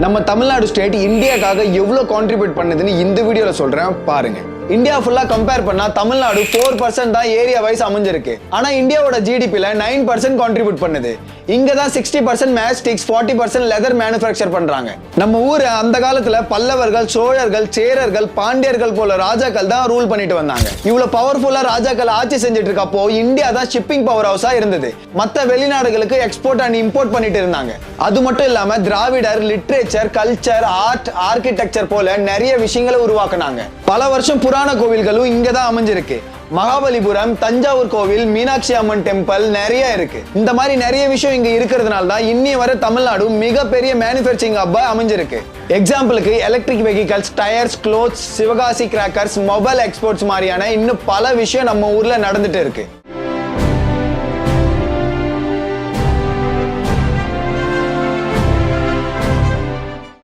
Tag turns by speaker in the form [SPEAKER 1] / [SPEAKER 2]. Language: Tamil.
[SPEAKER 1] நம்ம தமிழ்நாடு ஸ்டேட் இந்தியாக்காக எவ்வளோ கான்ட்ரிபியூட் பண்ணுதுன்னு இந்த வீடியோவில் சொல்கிறேன் பாருங்கள் இந்தியா ஃபுல்லா கம்பேர் பண்ணா தமிழ்நாடு ஃபோர் பர்சன்ட் தான் ஏரியா வைஸ் அமைஞ்சிருக்கு. ஆனா இந்தியாவோட ஜிடிபில நைன் பர்சன்ட் கான்ட்ரிபியூட் பண்ணுது. இங்க தான் சிக்ஸ்டி பர்சன்ட் மேஸ்டிக்ஸ் ஃபார்ட்டி பர்சன்ட் லெதர் மேனுஃபேக்சர் பண்றாங்க. நம்ம ஊர் அந்த காலத்துல பல்லவர்கள் சோழர்கள் சேரர்கள் பாண்டியர்கள் போல ராஜாக்கள் தான் ரூல் பண்ணிட்டு வந்தாங்க. இவ்வளவு பவர்ஃபுல்லா ராஜாக்கள் ஆட்சி செஞ்சுட்டு இருக்கப்போ இந்தியா தான் ஷிப்பிங் பவர் ஹவுஸா இருந்தது. மத்த வெளிநாடுகளுக்கு எக்ஸ்போர்ட் அண்ட் இம்போர்ட் பண்ணிட்டு இருந்தாங்க. அது மட்டும் இல்லாம திராவிடர் லிட்ரேச்சர் கல்ச்சர் ஆர்ட் ஆர்கிடெக்சர் போல நிறைய விஷயங்களை உருவாக்குனாங்க. பல வருஷம் புற புராண கோவில்களும் இங்க தான் அமைஞ்சிருக்கு. மகாபலிபுரம் தஞ்சாவூர் கோவில் மீனாட்சி அம்மன் டெம்பிள் நிறைய இருக்கு. இந்த மாதிரி நிறைய விஷயம் இங்க இருக்கிறதுனால தான் இன்னி வர தமிழ்நாடு மிகப்பெரிய மேனுஃபேக்சரிங் ஹப்பா அமைஞ்சிருக்கு. எக்ஸாம்பிளுக்கு electric vehicles tyres clothes Sivakasi crackers mobile exports மாதிரியான இன்னும் பல விஷயம் நம்ம ஊர்ல நடந்துட்டு இருக்கு.